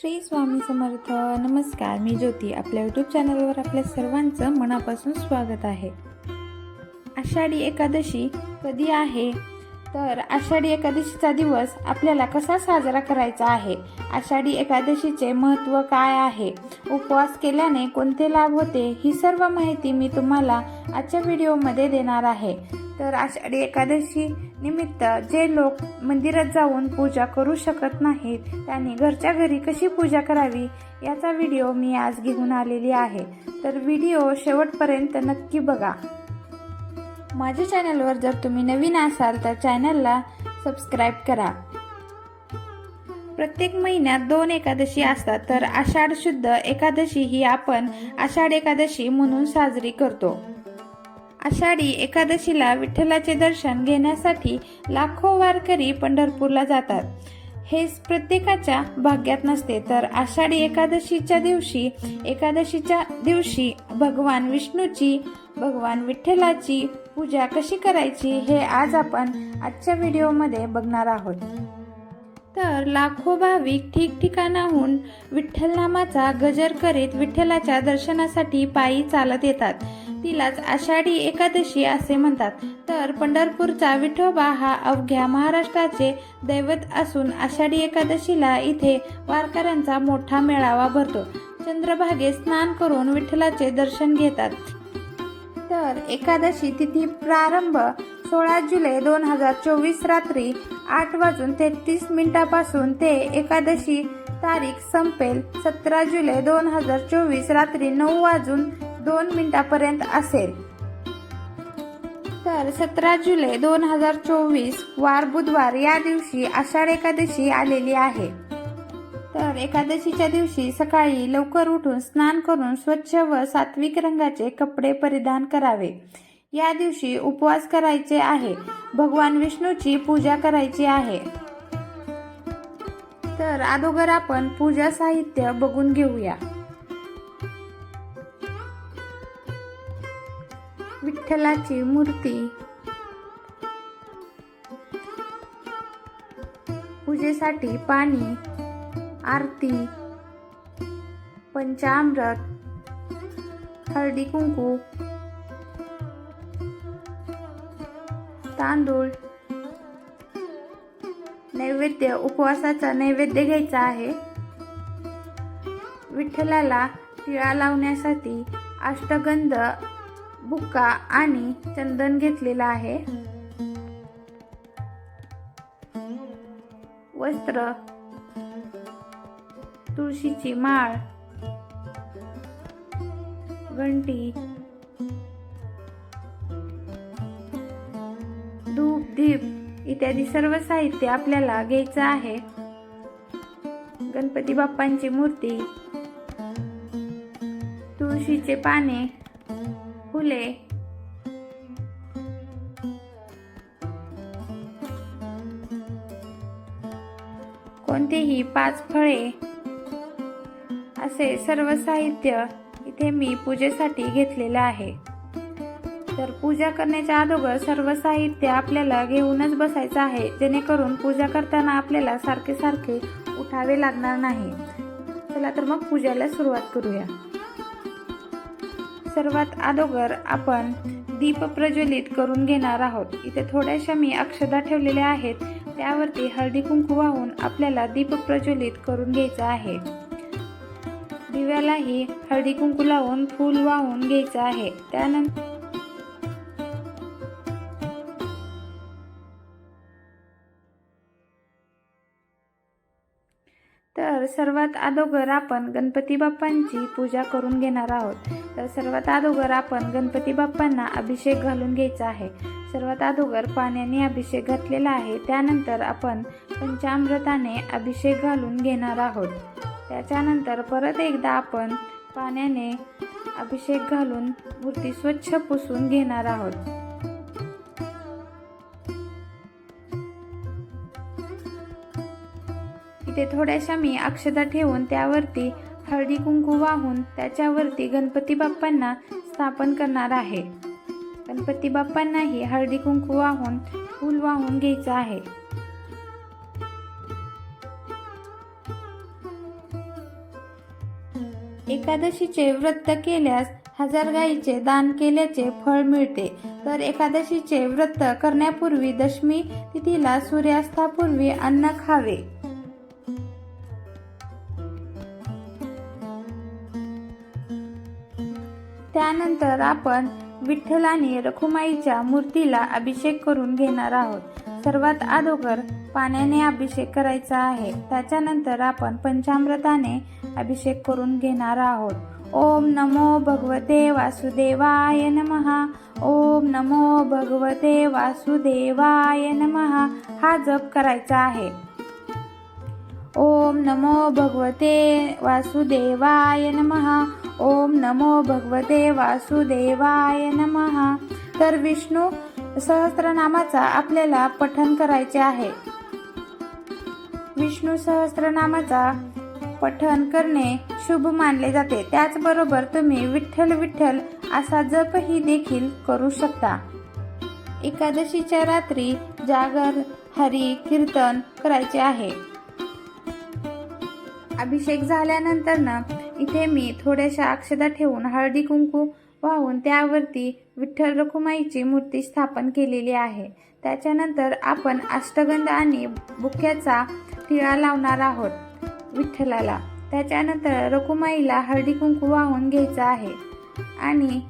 श्री स्वामी समर्थ. नमस्कार मी ज्योती. आपल्या यूट्यूब चॅनलवर आपल्या सर्वांचं मनापासून स्वागत आहे. आषाढी एकादशी कधी आहे? तर आषाढी एकादशीचा दिवस आपल्याला कसा साजरा करायचा आहे? आषाढी एकादशीचे महत्त्व काय आहे? उपवास केल्याने कोणते लाभ होते? ही सर्व माहिती मी तुम्हाला आजच्या व्हिडिओमध्ये देणार आहे. तर आषाढी एकादशी निमित्त जे लोक मंदिरात जाऊन पूजा करू शकत नाहीत त्यांनी घरच्या घरी कशी पूजा करावी याचा व्हिडिओ मी आज घेऊन आलेली आहे. तर व्हिडिओ शेवटपर्यंत नक्की बघा. माझ्या चॅनलवर जर तुम्ही नवीन असाल तर चॅनलला सबस्क्राईब करा. प्रत्येक महिन्यात दोन एकादशी असतात तर आषाढ शुद्ध एकादशी ही आपण आषाढ एकादशी म्हणून साजरी करतो. आषाढी एकादशीला विठ्ठलाचे दर्शन घेण्यासाठी लाखो वारकरी पंढरपूरला जातात. हे प्रत्येकाच्या भाग्यात नसते तर आषाढी एकादशीच्या दिवशी एकादशीच्या दिवशी भगवान विष्णूची भगवान विठ्ठलाची पूजा कशी करायची हे आज आपण आजच्या व्हिडिओमध्ये बघणार आहोत. तर लाखो भाविक ठिकठिकाणाहून विठ्ठल नामाचा गजर करीत विठ्ठलाच्या दर्शनासाठी पायी चालत येतात. तिलाच आषाढी एकादशी असे म्हणतात. तर पंढरपूरचा विठोबा हा अवघ्या महाराष्ट्राचे दैवत असून आषाढी एकादशीला इथे वारकऱ्यांचा मोठा मेळावा भरतो. चंद्रभागे स्नान करून विठ्ठलाचे दर्शन घेतात. तर एकादशी तिथी प्रारंभ सोळा जुलै दोन हजार चोवीस रात्री आठ वाजून तेहतीस मिनिटापासून ते एकादशी तारीख संपेल. सतरा जुलै दोन हजार चोवीस रात्री नऊ वाजून दोन मिनिटापर्यंत असेल. तर सतरा जुलै दोन हजार चोवीस वार बुधवार या दिवशी आषाढ एकादशी आलेली आहे. तर एकादशीच्या दिवशी सकाळी लवकर उठून स्नान करून स्वच्छ व सात्विक रंगाचे कपडे परिधान करावे. या दिवशी उपवास करायचे आहे. भगवान विष्णूची पूजा करायची आहे. तर अगोदर आपण पूजा साहित्य बघून घेऊया. विठ्ठलाची मूर्ती. पूजेसाठी पाणी आरती पंचामृत हळदी कुंकू तांदूळ. नैवेद्य उपवासाचा नैवेद्य घ्यायचा आहे. विठ्ठलाला टिळा लावण्यासाठी अष्टगंध बुक्का आणि चंदन घेतलेला आहे. वस्त्र तुळशीची माळ घंटी धूप दीप इत्यादी सर्व साहित्य आपल्याला घ्यायचं आहे. गणपती बाप्पांची मूर्ती तुळशीचे पाने फुले कोणतेही पाच फळे असे सर्व साहित्य इथे मी पूजेसाठी घेतलेलं आहे. तर पूजा करण्याच्या अगोदर सर्व साहित्य आपल्याला घेऊनच बसायचं आहे जेणेकरून पूजा करताना आपल्याला सारखे सारखे उठावे लागणार नाही. चला तर मग पूजाला सुरुवात करूया. सर्वात अगोदर आपण दीप प्रज्वलित करून घेणार आहोत. इथे थोड्याशा मी अक्षदा ठेवलेल्या आहेत त्यावरती हळदी कुंकू वाहून आपल्याला दीप प्रज्वलित करून घ्यायचा आहे. दिव्यालाही हळदी कुंकू लावून फूल वाहून घ्यायचं आहे. त्यानंतर तर सर्वात अगोदर आपण गणपती बाप्पांची पूजा करून घेणार आहोत. तर सर्वात अगोदर आपण गणपती बाप्पांना अभिषेक घालून घ्यायचा आहे. सर्वात अगोदर पाण्याने अभिषेक घातलेला आहे. त्यानंतर आपण पंचामृताने अभिषेक घालून घेणार आहोत. त्याच्यानंतर परत एकदा आपण पाण्याने अभिषेक घालून मूर्ती स्वच्छ पुसून घेणार आहोत. इथे थोड्याशा मी अक्षता ठेवून त्यावरती हळदी कुंकू वाहून त्याच्यावरती गणपती बाप्पांना स्थापन करणार आहे. गणपती बाप्पांनाही हळदी कुंकू वाहून फूल वाहून घ्यायचं आहे. एकादशीचे व्रत केल्यास हजार गायीचे दान केल्याचे फळ मिळते. तर एकादशीचे व्रत करण्यापूर्वी दशमी तिथीला सूर्यास्तापूर्वी अन्न खावे. त्यानंतर आपण विठ्ठल आणि रखुमाईच्या मूर्तीला अभिषेक करून घेणार आहोत. सर्वात अगोदर पाण्याने अभिषेक करायचा आहे. त्याच्यानंतर आपण पंचामृताने अभिषेक करून घेणार आहोत. ओम नमो भगवते वासुदेवाय नमहा ओम नमो भगवते वासुदेवाय नमहा हा जप करायचा आहे. ओम नमो भगवते वासुदेवाय नमहा ओम नमो भगवते वासुदेवाय नमहा तर विष्णू सहस्त्रनामाचा आपल्याला पठन करायचे आहे. विष्णू सहस्त्रनामाचा पठन करणे शुभ मानले जाते. त्याचबरोबर तुम्ही विठ्ठल विठ्ठल असा जपही देखील करू शकता. एकादशीच्या रात्री जागर हरी कीर्तन करायचे आहे. अभिषेक झाल्यानंतर ना इथे मी थोड्याशा अक्षदा ठेवून हळदी कुंकू वाहून त्यावरती विठ्ठल रखुमाईची मूर्ती स्थापन केलेली आहे. त्याच्यानंतर आपण अष्टगंध आणि बुक्याचा टिळा लावणार आहोत. विठ्ठलाला. त्याच्यानंतर रकुमाईला हळदी कुंकू वाहून घ्यायचं आहे. आणि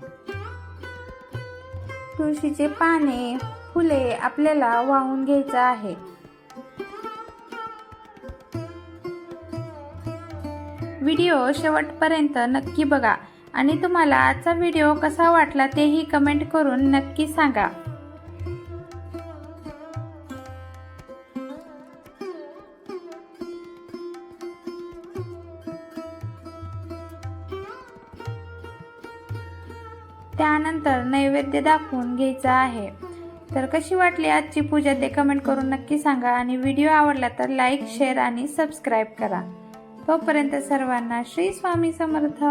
तुळशीचे पाने फुले आपल्याला वाहून घ्यायचं आहे. व्हिडिओ शेवटपर्यंत नक्की बघा. आणि तुम्हाला आजचा व्हिडिओ कसा वाटला तेही कमेंट करून नक्की सांगा. त्यानंतर नैवेद्य दाखवून घ्यायचा आहे. तर कशी वाटली आजची पूजा ते कमेंट करून नक्की सांगा आणि व्हिडिओ आवडला तर लाईक शेअर आणि सबस्क्राईब करा. तोपर्यंत सर्वांना श्री स्वामी समर्थ.